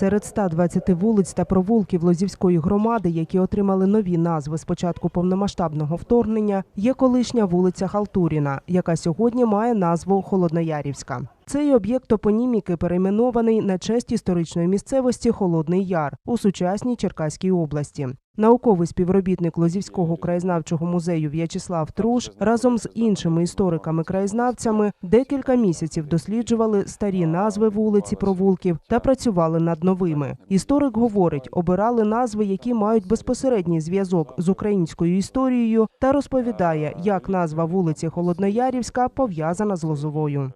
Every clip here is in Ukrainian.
Серед 120 вулиць та провулків Лозівської громади, які отримали нові назви з початку повномасштабного вторгнення, є колишня вулиця Халтуріна, яка сьогодні має назву Холодноярівська. Цей об'єкт топоніміки перейменований на честь історичної місцевості Холодний Яр у сучасній Черкаській області. Науковий співробітник Лозівського краєзнавчого музею В'ячеслав Труш разом з іншими істориками-краєзнавцями декілька місяців досліджували старі назви вулиць і провулків та працювали над новими. Історик говорить, обирали назви, які мають безпосередній зв'язок з українською історією, та розповідає, як назва вулиці Холодноярівська пов'язана з Лозовою.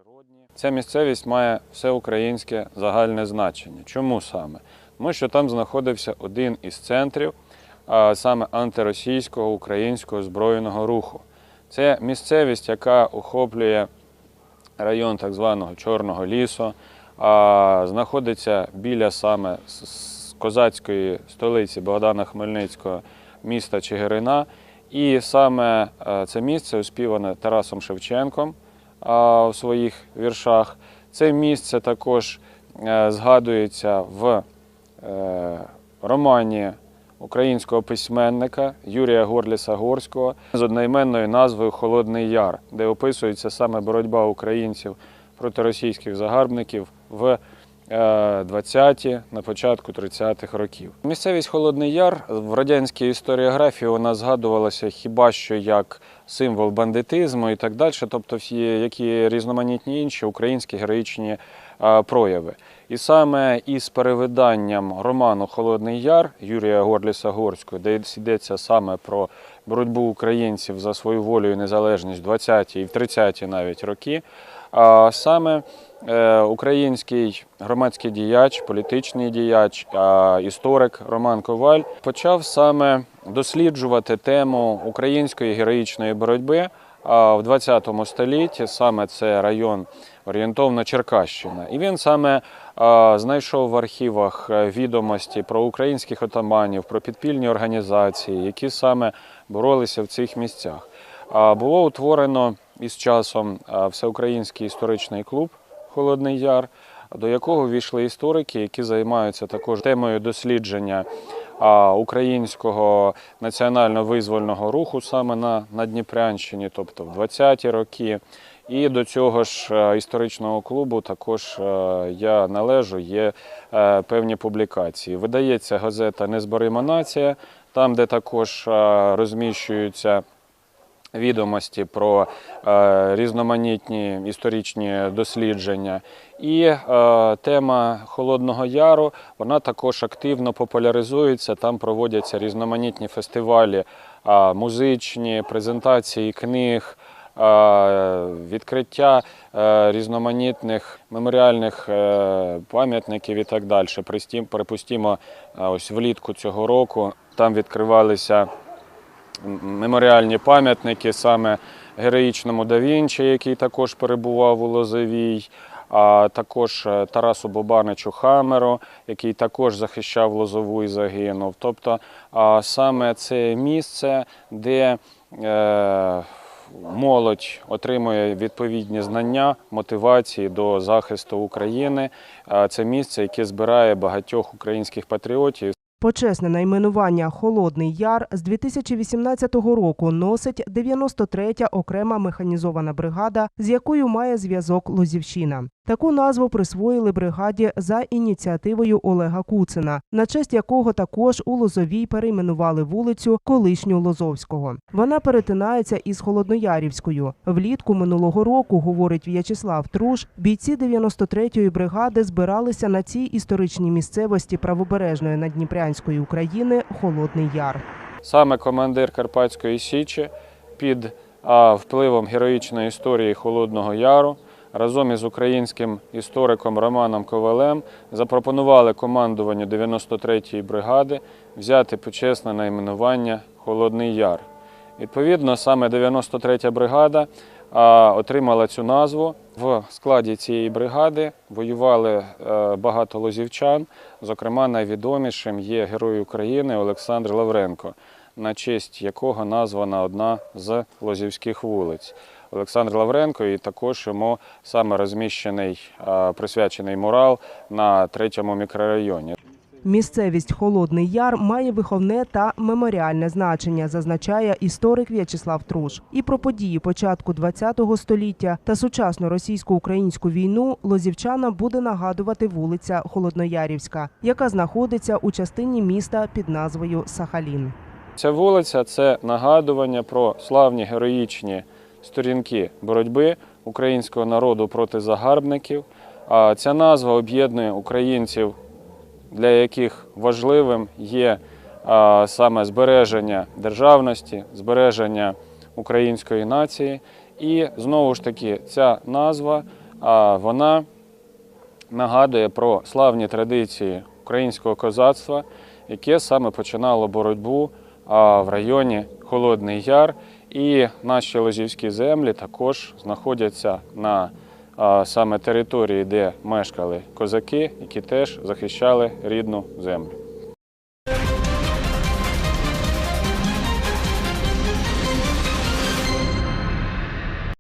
Ця місцевість має всеукраїнське загальне значення. Чому саме? Тому що там знаходився один із центрів а саме антиросійського українського збройного руху. Це місцевість, яка охоплює район так званого Чорного лісу, а знаходиться біля саме козацької столиці Богдана Хмельницького міста Чигирина. І саме е, це місце оспіване Тарасом Шевченком у своїх віршах. Це місце також е, згадується в е, романі українського письменника Юрія Горліса Горського з одноіменною назвою Холодний Яр, де описується саме боротьба українців проти російських загарбників в 20-ті, на початку 30-х років. Місцевість Холодний Яр в радянській історіографії вона згадувалася хіба що як символ бандитизму і так далі, тобто всі які різноманітні інші українські героїчні е, прояви. І саме із перевиданням роману Холодний Яр Юрія Горліса Горського, де йдеться саме про боротьбу українців за свою волю і незалежність в 20-ті і в 30-ті навіть роки, а саме е, український громадський діяч, політичний діяч, історик Роман Коваль почав саме досліджувати тему української героїчної боротьби. А в 20 столітті саме це район орієнтовно Черкащина. І він саме знайшов в архівах е, відомості про українських отаманів, про підпільні організації, які саме боролися в цих місцях. Було утворено із часом Всеукраїнський історичний клуб Холодний Яр, до якого війшли історики, які займаються також темою дослідження українського національно-визвольного руху саме на, на Дніпрянщині, тобто в 20-ті роки. І до цього ж історичного клубу також я належу, є певні публікації. Видається газета Незборима нація, там, де також розміщуються відомості про е, різноманітні історичні дослідження. І е, тема Холодного Яру вона також активно популяризується. Там проводяться різноманітні фестивалі, е, музичні презентації книг. Відкриття різноманітних меморіальних пам'ятників і так далі. Е, ось влітку цього року там відкривалися меморіальні пам'ятники саме героїчному да Вінчі, який також перебував у Лозовій, а також е, Тарасу Бобаничу Хамеру, який також захищав Лозову і загинув. Тобто саме це місце, де е, молодь отримує відповідні знання, мотивації до захисту України. Це місце, яке збирає багатьох українських патріотів. Почесне найменування Холодний Яр з 2018 року носить 93-я окрема механізована бригада, з якою має зв'язок Лозівщина. Таку назву присвоїли бригаді за ініціативою Олега Куцина, на честь якого також у Лозовій перейменували вулицю колишню Лозовського. Вона перетинається із Холодноярівською. Влітку минулого року, говорить В'ячеслав Труш, бійці 93-ї бригади збиралися на цій історичній місцевості правобережної Надніпрянської України Холодний Яр. Саме командир Карпатської Січі під впливом героїчної історії Холодного Яру разом із українським істориком Романом Ковалем запропонували командуванню 93-ї бригади взяти почесне найменування Холодний Яр. Відповідно, саме 93-я бригада отримала цю назву. В складі цієї бригади воювали е, багато лозівчан. Зокрема, найвідомішим є герой України Олександр Лавренко, на честь якого названа одна з лозівських вулиць. Олександр Лавренко, і також йому саме розміщений, присвячений мурал на третьому мікрорайоні. Місцевість Холодний Яр має виховне та меморіальне значення, зазначає історик В'ячеслав Труш. І про події початку ХХ століття та сучасну російсько-українську війну лозівчана буде нагадувати вулиця Холодноярівська, яка знаходиться у частині міста під назвою Сахалін. Ця вулиця це нагадування про славні героїчні сторінки боротьби українського народу проти загарбників. А Ця назва об'єднує українців, для яких важливим є саме збереження державності, збереження української нації. І знову ж таки, ця назва вона нагадує про славні традиції українського козацтва, яке саме починало боротьбу в районі Холодний Яр. І наші лозівські землі також знаходяться на саме території, де мешкали козаки, які теж захищали рідну землю.